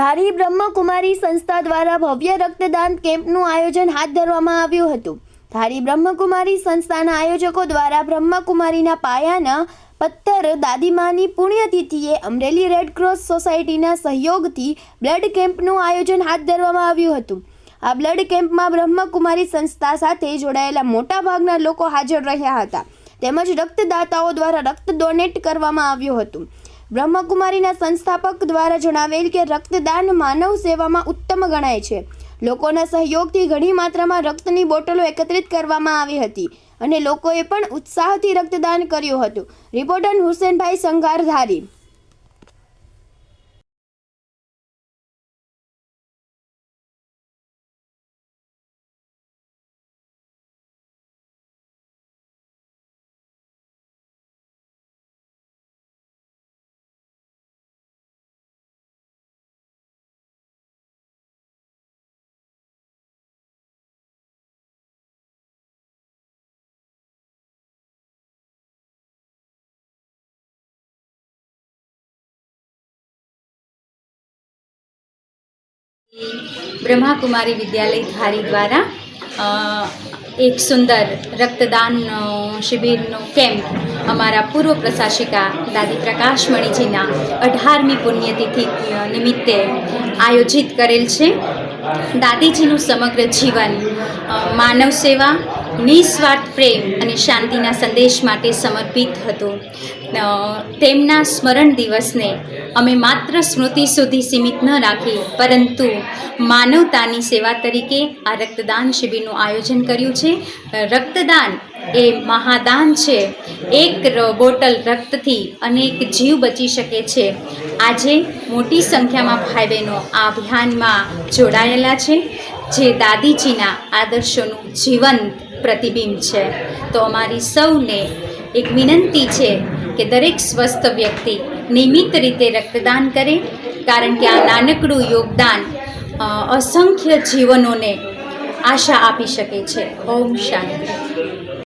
ધારી બ્રહ્મકુમારી સંસ્થા દ્વારા ભવ્ય રક્તદાન કેમ્પનું આયોજન હાથ ધરવામાં આવ્યું હતું. ધારી બ્રહ્મકુમારી સંસ્થાના આયોજકો દ્વારા બ્રહ્મકુમારીના પાયાના પત્તર દાદીમાની પુણ્યતિથિએ અમરેલી રેડક્રોસ સોસાયટીના સહયોગથી બ્લડ કેમ્પનું આયોજન હાથ ધરવામાં આવ્યું હતું. આ બ્લડ કેમ્પમાં બ્રહ્મકુમારી સંસ્થા સાથે જોડાયેલા મોટાભાગના લોકો હાજર રહ્યા હતા. તેમજ રક્તદાતાઓ દ્વારા રક્ત ડોનેટ કરવામાં આવ્યું હતું. બ્રહ્મકુમારીના સંસ્થાપક દ્વારા જણાવેલ કે રક્તદાન માનવ સેવામાં ઉત્તમ ગણાય છે. લોકોના સહયોગથી ઘણી માત્રામાં રક્તની બોટલો એકત્રિત કરવામાં આવી હતી અને લોકોએ પણ ઉત્સાહથી રક્તદાન કર્યું હતું. રિપોર્ટર હુસેનભાઈ સંઘાર બ્રહ્માકુમારી વિદ્યાલય ધારી દ્વારા એક સુંદર રક્તદાન શિબિરનો કેમ્પ અમારા પૂર્વ પ્રશાસિકા દાદી પ્રકાશમણીજીના અઢારમી પુણ્યતિથિ નિમિત્તે આયોજિત કરેલ છે. દાદીજીનું સમગ્ર જીવન માનવ સેવા, નિસ્વાર્થ પ્રેમ અને શાંતિના સંદેશ માટે સમર્પિત હતું. તેમના સ્મરણ દિવસને અમે માત્ર સ્મૃતિ સુધી સીમિત ન રાખી, પરંતુ માનવતાની સેવા તરીકે આ રક્તદાન શિબિરનું આયોજન કર્યું છે. રક્તદાન એ મહાદાન છે. એક બોટલ રક્તથી અનેક જીવ બચી શકે છે. આજે મોટી સંખ્યામાં ભાઈ બહેનો આ અભિયાનમાં જોડાયેલા છે, જે દાદીજીના આદર્શોનું જીવંત પ્રતિબિંબ છે. તો અમારી સૌને એક વિનંતી છે કે દરેક સ્વસ્થ વ્યક્તિ નિયમિત રીતે રક્તદાન કરે, કારણ કે આ નાનકડું યોગદાન અસંખ્ય જીવનોને આશા આપી શકે છે. ઓમ શાંતિ.